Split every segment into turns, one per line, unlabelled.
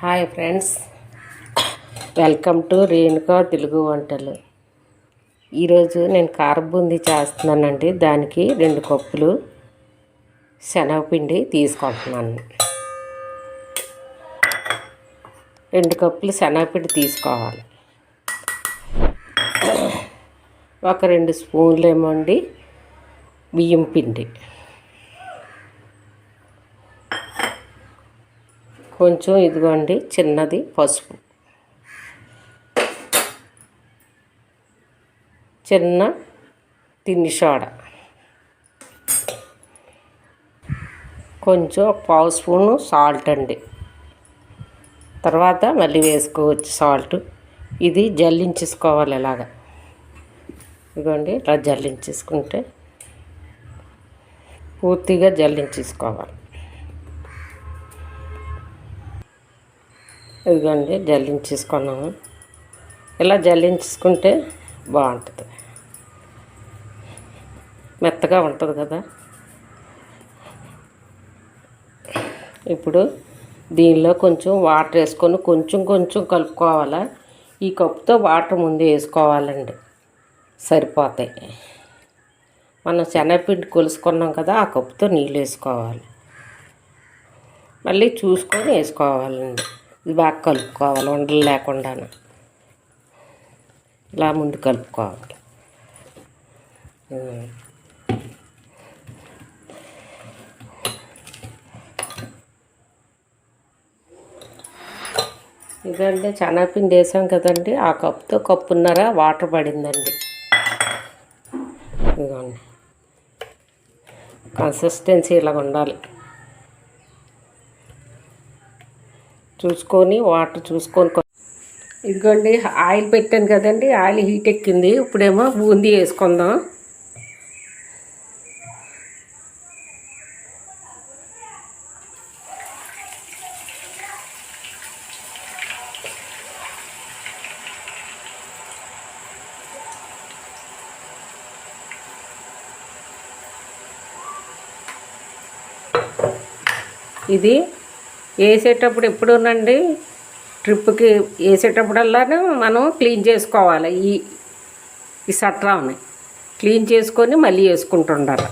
Hi friends. Welcome to Renuka Telugu వంటలు. ఈరోజు నేను కారబూందీ చేస్తున్నానండి. దానికి రెండు కప్పులు శనగపిండి తీసుకుంటున్నాను. రెండు కప్పులు శనగపిండి తీసుకోవాలి. ఒక రెండు స్పూన్లు ఏమోండి బియ్యం పిండి. కొంచెం ఇదిగోండి చిన్నది పసుపు. చిన్న తిండి సోడ. కొంచెం ఒక పావు స్పూను సాల్ట్ అండి. తర్వాత మళ్ళీ వేసుకోవచ్చు సాల్ట్. ఇది జల్లించేసుకోవాలి ఇలాగా. ఇదిగోండి ఇలా జల్లించేసుకుంటే పూర్తిగా జల్లించేసుకోవాలి. ఇదిగోండి జల్లించేసుకున్నాము ఇలా జల్లించుకుంటే బాగుంటుంది. మెత్తగా ఉంటుంది కదా. ఇప్పుడు దీనిలో కొంచెం వాటర్ వేసుకొని కొంచెం కొంచెం కలుపుకోవాలా. ఈ కప్పుతో వాటర్ ముందు వేసుకోవాలండి. సరిపోతాయి. మనం శనగపిండి కొలుసుకున్నాం కదా ఆ కప్పుతో నీళ్ళు వేసుకోవాలి. మళ్ళీ చూసుకొని వేసుకోవాలండి. ఇది బాగా కలుపుకోవాలి ఉండలు లేకుండా ఇలా ముందు కలుపుకోవాలి. ఇదండి శనగపిండి వేసాం కదండి. ఆ కప్పుతో కప్పున్నర వాటర్ పడిందండి. ఇదిగోండి. కన్సిస్టెన్సీ ఇలాగ ఉండాలి. చూసుకొని వాటర్ చూసుకొని ఇదిగోండి ఆయిల్ పెట్టాను కదండి ఆయిల్ హీట్ ఎక్కింది. ఇప్పుడేమో బూందీ వేసుకుందాం. ఇది వేసేటప్పుడు ఎప్పుడునండి ట్రిప్కి వేసేటప్పుడల్లానే మనం క్లీన్ చేసుకోవాలి. ఈ ఈ సట్రాని క్లీన్ చేసుకొని మళ్ళీ వేసుకుంటుండాలి.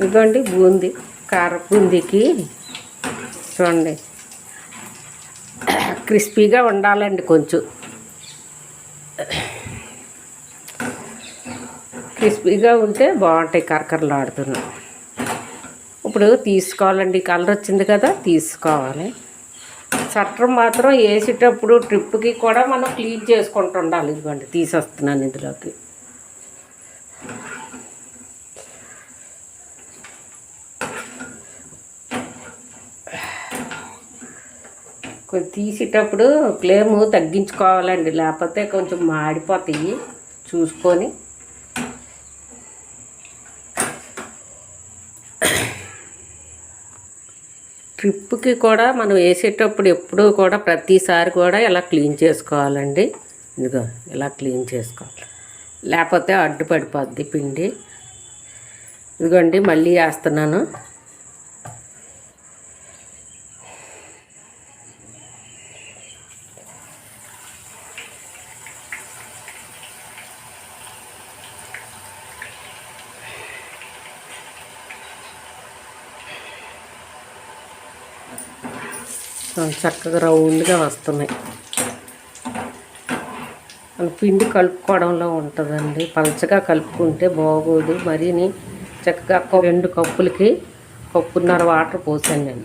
ఇదిగోండి బూంది కార బూందీకి చూడండి. క్రిస్పీగా ఉండాలండి కొంచెం. క్రిస్పీగా ఉంటే బాగుంటాయి కరకరలు ఆడుతున్నాం ఇప్పుడు తీసుకోవాలండి కలర్ వచ్చింది కదా తీసుకోవాలి. చట్టం మాత్రం వేసేటప్పుడు ట్రిప్కి కూడా మనం క్లీన్ చేసుకుంటూ ఉండాలి. ఇదిగోండి తీసేస్తున్నాను ఇందులోకి. కొంచెం తీసేటప్పుడు క్లేము తగ్గించుకోవాలండి. లేకపోతే కొంచెం మాడిపోతాయి. చూసుకొని ట్రిప్కి కూడా మనం వేసేటప్పుడు ఎప్పుడూ కూడా ప్రతిసారి కూడా ఇలా క్లీన్ చేసుకోవాలండి. ఇదిగో ఇలా క్లీన్ చేసుకోవాలి. లేకపోతే అడ్డు పడిపోద్ది పిండి. ఇదిగోండి మళ్ళీ వేస్తున్నాను. చక్కగా రౌండ్గా వస్తున్నాయి. మన పిండి కలుపుకోవడంలో ఉంటుందండి. పలచగా కలుపుకుంటే బాగోదు. మరీని చక్కగా రెండు కప్పులకి కప్పున్నర వాటర్ పోసాను నేను.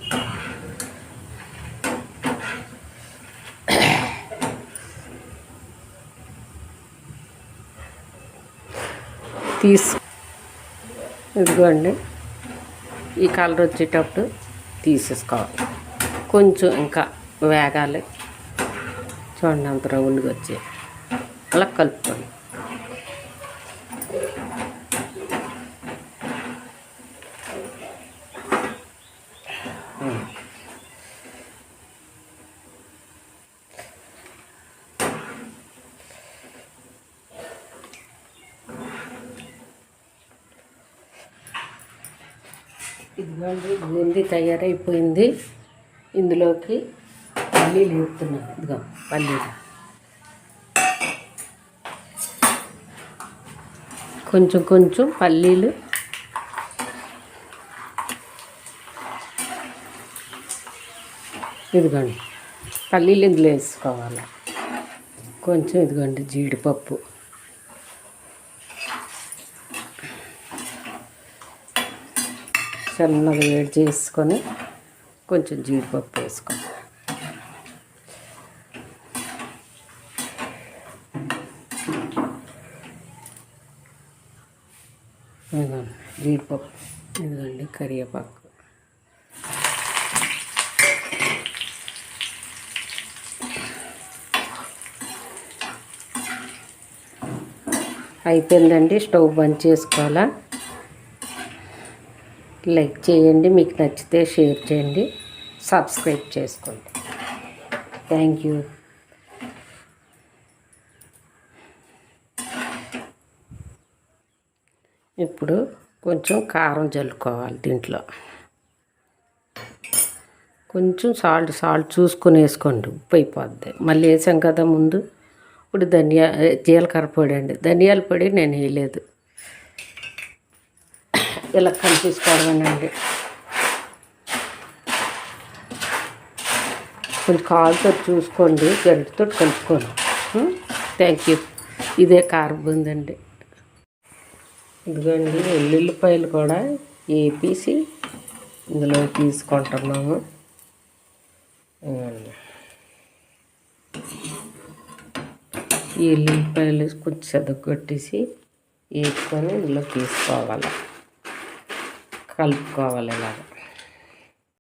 తీసి ఇదిగోండి. ఈ కలర్ వచ్చేటప్పుడు తీసేసుకోవాలి. కొంచెం ఇంకా వేగాలి. చూడండి అంత రౌండ్గా వచ్చి అలా కలుపుకోండి. ఇదిగోండి బూందీ తయారైపోయింది. ఇందులోకి పల్లీలు వేస్తున్నాను ఇదిగో పల్లీలు. కొంచెం కొంచెం పల్లీలు. ఇదిగోండి. పల్లీలు ఇందులో వేసుకోవాలి. కొంచెం ఇదిగోండి జీడిపప్పు. సన్నగా వేడి చేసుకొని కొంచెం జీడిపప్పు వేసుకోవాలి ఇదిగోండి జీడిపప్పు ఇదిగోండి కరివేపాకు. అయిపోయిందండి స్టవ్ బంద్ చేసుకోవాలా? లైక్ చేయండి మీకు నచ్చితే షేర్ చేయండి సబ్స్క్రైబ్ చేసుకోండి. థ్యాంక్ యూ ఇప్పుడు కొంచెం కారం చల్లుకోవాలి దీంట్లో. కొంచెం సాల్ట్ సాల్ట్ చూసుకొని వేసుకోండి ఉప్పు అయిపోద్ది. మళ్ళీ వేసాం కదా ముందు. ఇప్పుడు ధనియా జీలకర్ర పొడి అండి. ధనియాల పొడి నేను వేయలేదు. ఇలా కనిపించుకోవడమేనండి కొంచెం కాలుతో చూసుకోండి గరిటతో కలుపుకోండి. Thank you. ఇదే కారం ఉందండి ఇదిగోండి వెల్లుల్లిపాయలు కూడా వేపేసి ఇందులో తీసుకుంటున్నాము. ఈ ఎల్లుల్లిపాయలు కొంచెం చెదగొట్టేసి వేసుకొని ఇందులో తీసుకోవాలి. కలుపుకోవాలి ఇలాగ